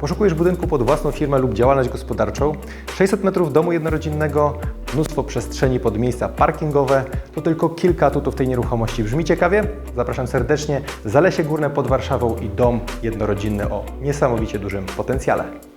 Poszukujesz budynku pod własną firmę lub działalność gospodarczą? 600 metrów domu jednorodzinnego, mnóstwo przestrzeni pod miejsca parkingowe, to tylko kilka atutów tej nieruchomości. Brzmi ciekawie? Zapraszam serdecznie. Zalesie Górne pod Warszawą i dom jednorodzinny o niesamowicie dużym potencjale.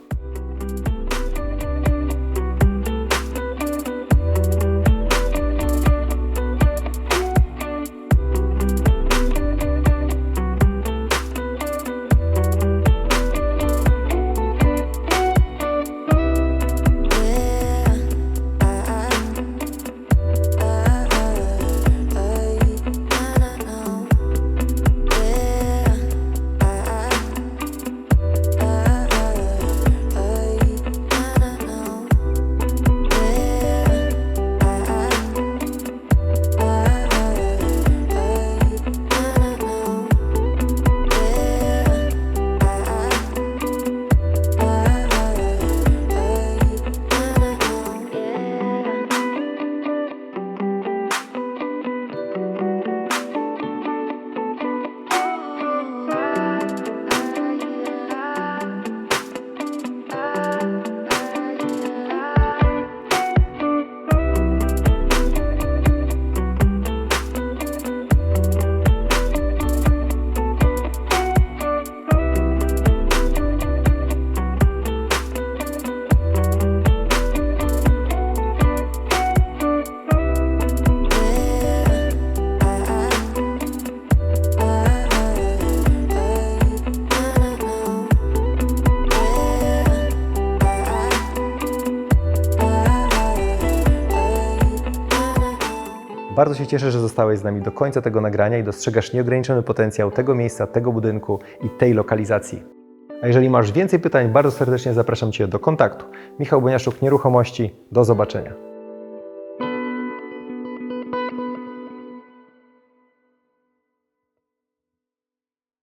Bardzo się cieszę, że zostałeś z nami do końca tego nagrania i dostrzegasz nieograniczony potencjał tego miejsca, tego budynku i tej lokalizacji. A jeżeli masz więcej pytań, bardzo serdecznie zapraszam Cię do kontaktu. Michał Boniaszczuk, Nieruchomości. Do zobaczenia.